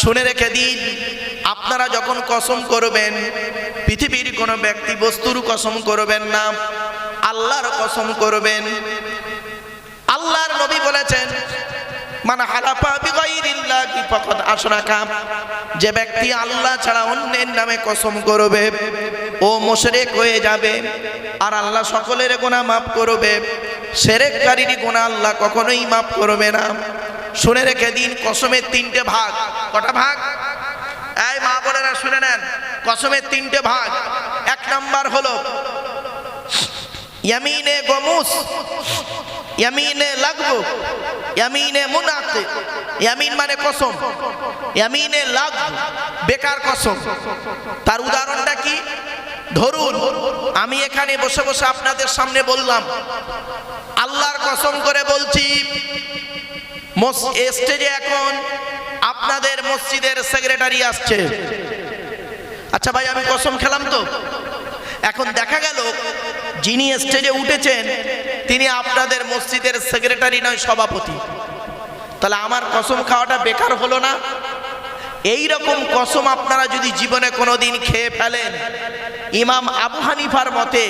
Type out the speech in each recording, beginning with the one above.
শুনে রেখে দিন, আপনারা যখন কসম করবেন, পৃথিবীর কোনো ব্যক্তি বস্তুর কসম করবেন না, আল্লাহর কসম করবেন। আল্লাহর নবী বলেছেন মানে হালাফা যে ব্যক্তি আল্লাহ ছাড়া অন্যের নামে কসম করবে, ও মুশরিক হয়ে যাবে, আর আল্লাহ সকলের গোনা মাফ করবে। শিরককারীর গোনা আল্লাহ কখনোই মাফ করবে না। শুনে রেখে দিন কসমের তিনটে ভাগ। কটা ভাগ? এই মা বোনেরা, শুনে নেন। কসমের তিনটে ভাগ। এক নাম্বার হলো, ইয়ামিনে গমুস, ইয়ামিনে লাগবো, ইয়ামিনে মুনাকে ইয়ামিন মানে কসম, ইয়ামিনে লাগ বেকার কসম। তার উদাহরণটা কি? ধরুন, আমি এখানে বসে বসে আপনাদের সামনে বললাম, আল্লাহর কসম করে বলছি স্টেজে এখন আপনাদের মসজিদের সেক্রেটারি আসছে। আচ্ছা ভাই, আমি কসম খেলাম তো। এখন দেখা গেল, যিনি স্টেজে উঠেছেন, তিনি আপনাদের মসজিদের সেক্রেটারি নয়, সভাপতি। তাহলে আমার কসম খাওয়াটা বেকার হলো না? এই রকম কসম আপনারা যদি জীবনে কোনোদিন খেয়ে ফেলেন, ইমাম আবু হানিফার মতে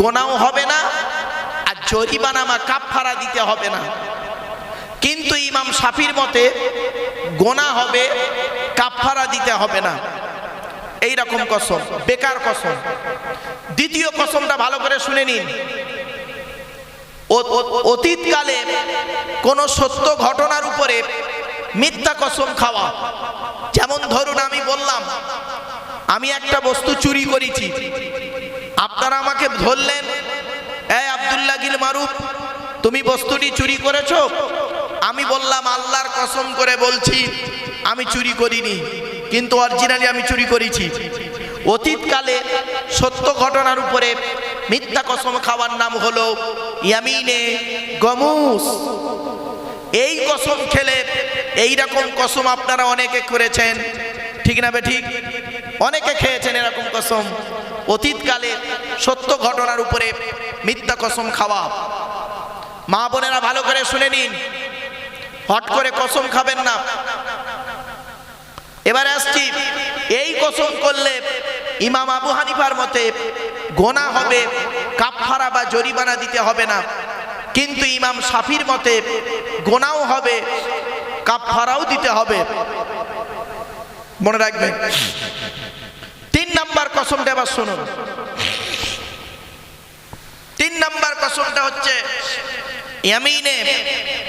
গোনাও হবে না, আর জরিমানা বা কাফফারা দিতে হবে না। কিন্তু ইমাম সাফির মতে গোনা হবে, কাফফারা দিতে হবে না। এই রকম কসম, বেকার কসম। দ্বিতীয় কসমটা ভালো করে শুনে নিন। অতীতকালে কোন সত্য ঘটনার উপরে মিথ্যা কসম খাওয়া, যেমন ধরুন আমি বললাম, আমি একটা বস্তু চুরি করেছি। আপনারা আমাকে ধরলেন, এই আব্দুল্লাহ গিল মারুফ, তুমি বস্তুটি চুরি করেছ? আমি বললাম, আল্লাহর কসম করে বলছি, আমি চুরি করিনি, কিন্তু অরিজিনালি আমি চুরি করেছি। অতীতকালে সত্য ঘটনার উপরে মিথ্যা কসম খাওয়ার নাম হলো ইয়ামিনে গমুস। এই কসম খেলে এই রকম কসম আপনারা অনেকে করেছেন। ঠিক না ঠিক? অনেকে খেয়েছেন এরকম কসম। অতীতকালে সত্য ঘটনার উপরে মিথ্যা কসম খাওয়া। মা বোনেরা ভালো করে শুনে নিন। হট করে কসম খাবেন না। এবারে আসছি, এই কসম করলে ইমাম আবু হানিফার মতে গোনা হবে, কাফফারা বা জরিমানা দিতে হবে না। কিন্তু ইমাম সাফির মতে গোনাও হবে, কাফফারাও দিতে হবে। মনে রাখবেন। তিন নাম্বার কসমটা এবার শুনুন। তিন নাম্বার কসমটা হচ্ছে ইয়ামিনে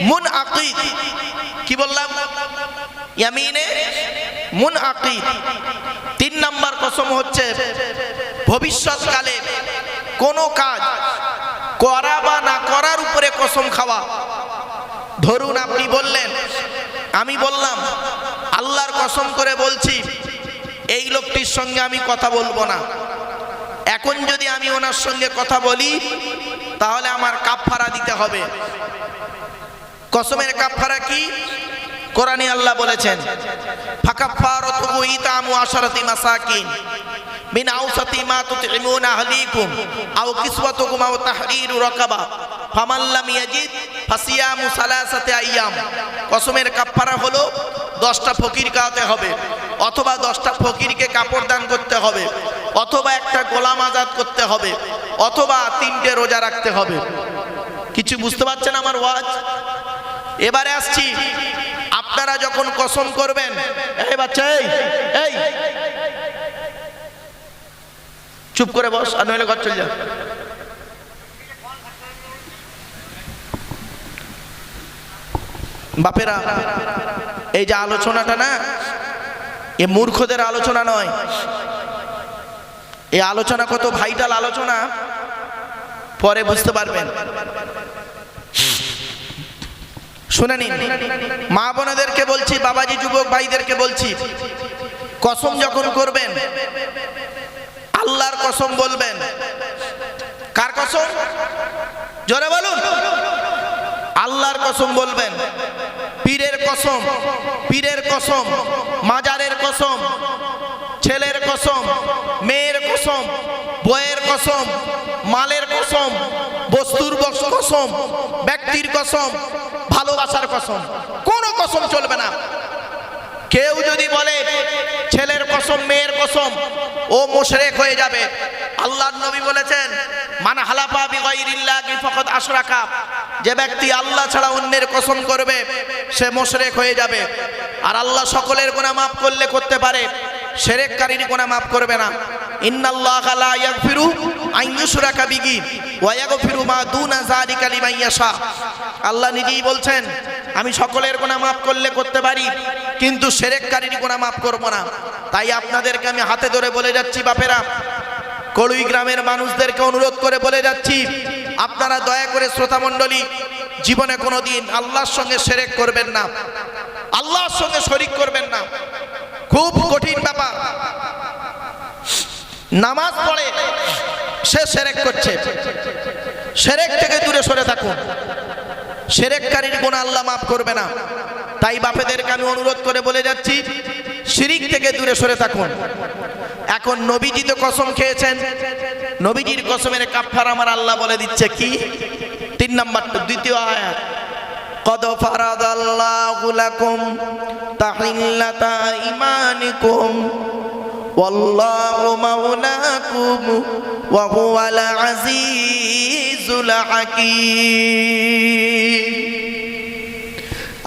মুন আকিদ কি বললাম? ইয়ামিনে মুন আকিদ তিন নাম্বার কসম হচ্ছে ভবিষ্যৎকালে কোনো কাজ করা বা না করার উপরে কসম খাওয়া। ধরুন আপনি বললেন, আমি বললাম, আল্লাহর কসম করে বলছি, এই লোকটির সঙ্গে আমি কথা বলব না। এখন যদি আমি ওনার সঙ্গে কথা বলি, তাহলে আমার কাফফারা দিতে হবে। কসমের কাফফারা কি? কোরআনে আল্লাহ বলেছেন ফাকাফারাতুহু ইতামু আশারাতি মিন মা আইয়াম কসমের কাফফারা হলো 10টা ফকির খাওয়াতে হবে, অথবা 10টা ফকিরকে কাপড় দান করতে হবে, অথবা একটা গোলাম আজাদ করতে হবে, অথবা তিনটে রোজা রাখতে হবে। কিছু বুঝতে পারছেন আমার ওয়াজ? এবারে আসছি, আপনারা যখন কসম করবেন, এই বাচ্চা, এই এই। চুপ করে বস, আর নইলে ঘর চলে যা বাপেরা এই যে আলোচনাটা না, এ মূর্খদের আলোচনা নয়। এই আলোচনা কত ভাইটাল আলোচনা, পরে বুঝতে পারবেন। শুনে নিন, মা বোনেদেরকে বলছি, বাবাজি, যুবক ভাইদেরকে বলছি, কসম যখন করবেন, আল্লাহর কসম বলবেন। কার কসম? জোরে বলুন। আল্লাহর কসম বলবেন। পীরের কসম পীরের কসম, মাজারের কসম, ছেলের কসম, মেয়ের কসম বইয়ের কসম, মালের কসম, বস্তুর বস- কসম, ব্যক্তির কসম, ভালোবাসার কসম, কোনো কসম চলবে না। কেউ যদি বলে ছেলের কসম, মেয়ের কসম, ও মোশরেক হয়ে যাবে। আল্লাহর নবী বলেছেন, মান হালাফা যে ব্যক্তি আল্লাহ ছাড়া অন্যের কসম করবে, সে মোশরেক হয়ে যাবে। আর আল্লাহ সকলের গুনাহ মাফ করলে করতে পারে শিরককারীর গুনাহ মাফ করবে না। মা আল্লাহ নিজেই বলছেন, আমি সকলের গুনাহ মাফ করলে করতে পারি, কিন্তু শিরককারীর গুনাহ মাফ করব না। তাই আপনাদেরকে আমি হাতে ধরে বলে যাচ্ছি, বাপেরা কড়ুই গ্রামের মানুষদেরকে অনুরোধ করে বলে যাচ্ছি, আপনারা দয়া করে শ্রোতা মণ্ডলী, জীবনে কোনো দিন আল্লাহর সঙ্গে সেরেক করবেন না। আল্লাহর সঙ্গে শরিক করবেন না। খুব কঠিন ব্যাপার। নামাজ পড়ে, সে সেরেক করছে। সেরেক থেকে দূরে সরে থাকুন। সেরেককারীর গুণ আল্লাহ মাফ করবে না। তাই বাপেদেরকে আমি অনুরোধ করে বলে যাচ্ছি, শিরিক থেকে দূরে সরে থাকুন। এখন নবীজি তো কসম খেয়েছেন নবীজির কসমের কাফার আমার আল্লাহ বলে দিচ্ছে কি তিন নাম্বার দ্বিতীয় আয়াত قد فرض الله لكم تحلة إيمانكم والله مولاكم وهو العزيز الحكيم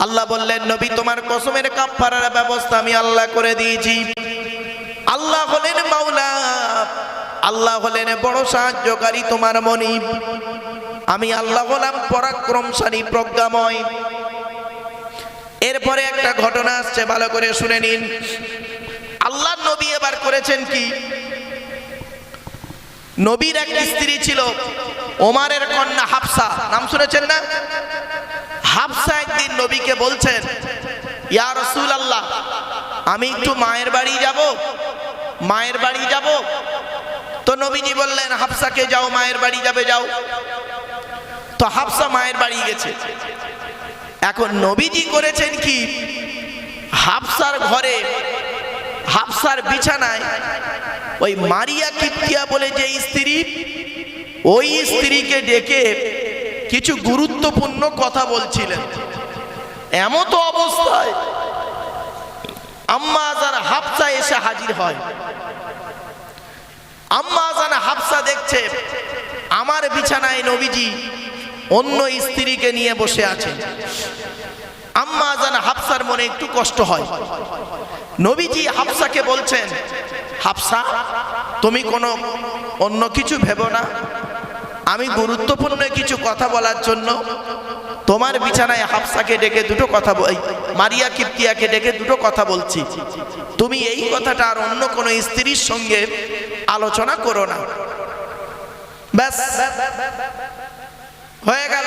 আল্লাহ বললেন নবী তোমার কসমের কাফারার ব্যবস্থা আমি আল্লাহ করে দিয়েছি আল্লাহ হলেন মাওলা। আল্লাহ হলেন বড় সাহায্যকারী তোমার মনিব আমি আল্লাহ হলাম পরাক্রমশালী প্রজ্ঞাময়। এরপরে একটা ঘটনা আসছে, ভালো করে শুনে নিন। আল্লাহ নবী এবার করেছেন কি? নবীর এক স্ত্রী ছিল, ওমারের কন্যা হাফসা। নাম শুনেছেন না? হাফসা একদিন নবীকে বলছেন, ইয়া রসুল আল্লাহ আমি একটু মায়ের বাড়ি যাব মায়ের বাড়ি যাব? তো নবীজি বললেন, হাফসাকে যাও, মায়ের বাড়ি যাবে, যাও। তো হাফসা মায়ের বাড়ি গেছে। এখন নবীজি করেছেন কি? হাফসার ঘরে, হাফসার বিছানায় ওই মারিয়া কিপ্তিয়া বলে যে স্ত্রী, ওই স্ত্রীকে ডেকে কিছু গুরুত্বপূর্ণ কথা বলছিলেন। এমত অবস্থায় আম্মা আজান হাফসা এসে হাজির হয়। আম্মা আজান হাফসা দেখছে, আমার বিছানায় নবীজি অন্য স্ত্রীকে নিয়ে বসে আছেন। আম্মা আজান হাফসার মনে একটু কষ্ট হয়। নবীজি হাফসাকে বলছেন, হাফসা, তুমি কোনো অন্য কিছু ভেবো না? আমি গুরুত্বপূর্ণ কিছু কথা বলার জন্য তোমার বিছানায় হাফসাকে ডেকে দুটো কথা মারিয়া কিপ্তিয়াকে ডেকে দুটো কথা বলছি। তুমি এই কথাটা আর অন্য কোনো স্ত্রীর সঙ্গে আলোচনা করো না। ব্যাস। হয়ে গেল।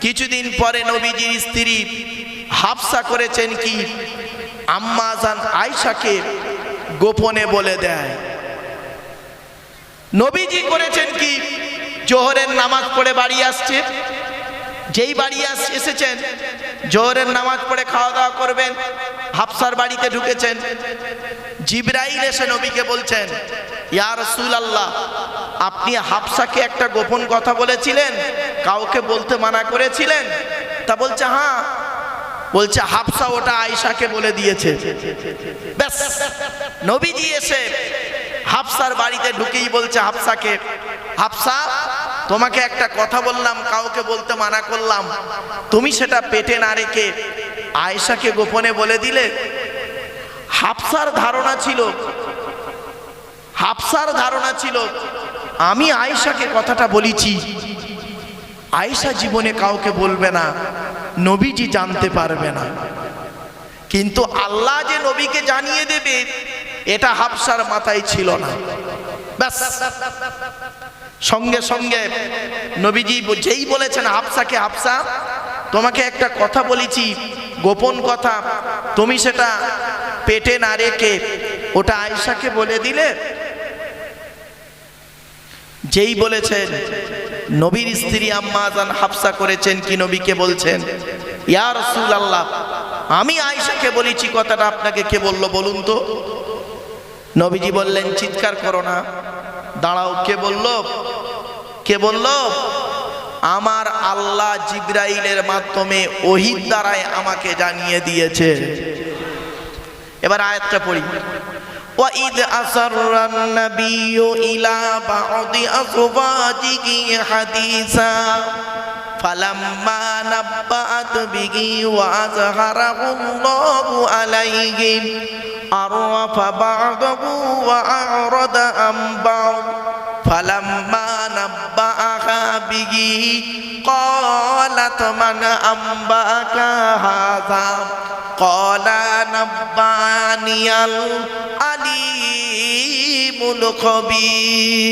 কিছুদিন পরে নবীজির স্ত্রী হাফসা করেছেন কি? আম্মা জান আয়সাকে গোপনে বলে দেয়। নবীজি করেছেন কি? জোহরের নামাজ পড়ে বাড়ি আসছে। যেই বাড়ি এসেছেন, জোহরের নামাজ পড়ে খাওয়া দাওয়া করবেন, হাফসার বাড়িতে ঢুকেছেন। জিব্রাইল এসে নবীকে বলছেন, ইয়া রসুল আল্লাহ আপনি হাফসাকে একটা গোপন কথা বলেছিলেন? কাউকে বলতে মানা করেছিলেন? তা বলছে হ্যাঁ। বলছে, হাফসা ওটা আয়সাকে বলে দিয়েছে। ব্যাস, নবীজি এসে হাফসার বাড়িতে ঢুকেই বলছে হাফসাকে, হাফসা তোমাকে একটা কথা বললাম, কাউকে বলতে মানা করলাম। তুমি সেটা পেটে না রেখে আয়েশাকে গোপনে বলে দিলে? হাফসার ধারণা ছিল, হাফসার ধারণা ছিল, আমি আয়েশাকে কথাটা বলেছি। আয়েশা জীবনে কাউকে বলবে না, নবীজি জানতে পারবে না। কিন্তু আল্লাহ যে নবীকে জানিয়ে দেবে, এটা হাফসার মাথায় ছিল না। ব্যাস। সঙ্গে সঙ্গে নবীজি যেই বলেছেন হাফসাকে হাফসা তোমাকে একটা কথা বলেছি, গোপন কথা। তুমি সেটা পেটে না রেখে ওটা আয়সাকে বলে দিলে? যেই বলেছেন, নবীর স্ত্রী আম্মাজান হাফসা করেছেন কি নবীকে বলছেন? ইয়া রসুল আল্লাহ আমি আয়সাকে বলেছি, কথাটা আপনাকে কে বলল বলুন তো? নবীজি বললেন, চিৎকার করো না। দাঁড়াও, কে বলল? কে বলল আমার আল্লাহ জিব্রাইলের মাধ্যমে ওহিদ দ্বারায় আমাকে জানিয়ে দিয়েছে এবার আয়াতটা পড়ি وإذ أسر النبي إلى بعض أزواجه حديثا فلما نبأت به وأظهره الله عليه عرف بعضه وأعرض عن بعض فلما نبأها به قالت من أنبأك هذا قال نبأني العليم الخبير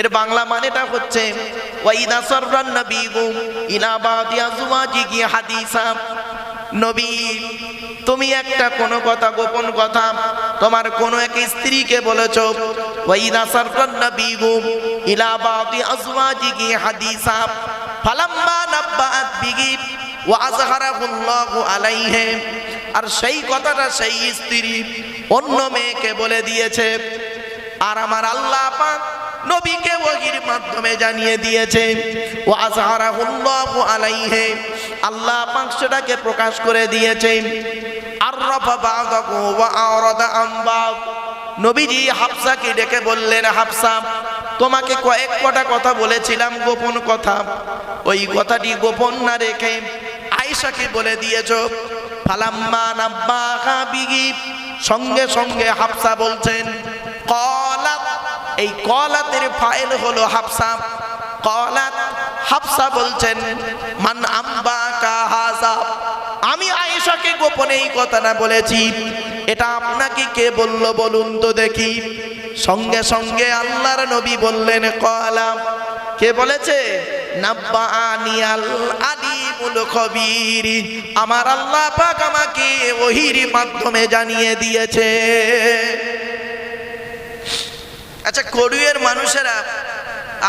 এর বাংলা মানেটা হচ্ছে ওয়াইদা সররান নবীগু ইলা বাদি আজওয়াজিহি হাদিসা নবী তুমি একটা কোনো কথা গোপন কথা তোমার কোনো এক স্ত্রীকে বলেছ, ওয়াইদা সররান নবীগু ইলা বাদি আজওয়াজিহি হাদিসা, ফালাম্মা নাব্বাআত বিহি ওয়া আযহারাহু আল্লাহু আলাইহি। আর সেই কথাটা সেই স্ত্রী অন্য মেয়েকে বলে দিয়েছে। আর আমার আল্লাহ পাক নবীকে ওহির মাধ্যমে জানিয়ে দিয়েছে ও আজহারাহুল্লাহু আলাইহি। আল্লাহ পাক সেটাকে প্রকাশ করে দিয়েছে। আররাফা বা'দাহু ওয়া নবীজি হাফসাকে ডেকে বললেন, হাফসা, তোমাকে কয়েক কটা কথা বলেছিলাম গোপন কথা। ওই কথাটি গোপন না রেখে আয়েশাকে বলে দিয়েছ। ফালাম্মা নাব্বাহা বিহি। সঙ্গে সঙ্গে হাফসা বলছেন, কলাত। এই কলাতের ফাইল হলো হাফসা। কলাত, হাফসা বলছেন, মান আম্বা কাহাজা আমি আয়েশাকে গোপনে এই কথাটা বলেছি। এটা আপনাকে কে বলল বলুন তো দেখি। সঙ্গে সঙ্গে আল্লাহর নবী বললেন কলাম কে বলেছে? আমার আল্লাহ পাক আমাকে ওহির মাধ্যমে জানিয়ে দিয়েছে। আচ্ছা করুয়ের মানুষেরা,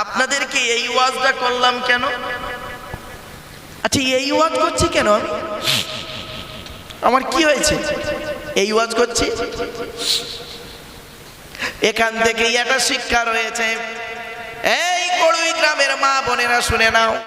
আপনাদেরকে এই ওয়াজটা করলাম কেন? আচ্ছা এই ওয়াজ করছি কেন? আমার কি হয়েছে? এই ওয়াজ করছি? এখান থেকেই একটা শিক্ষা রয়েছে। এই কড়ুই গ্রামের মা বোনেরা শুনে নাও।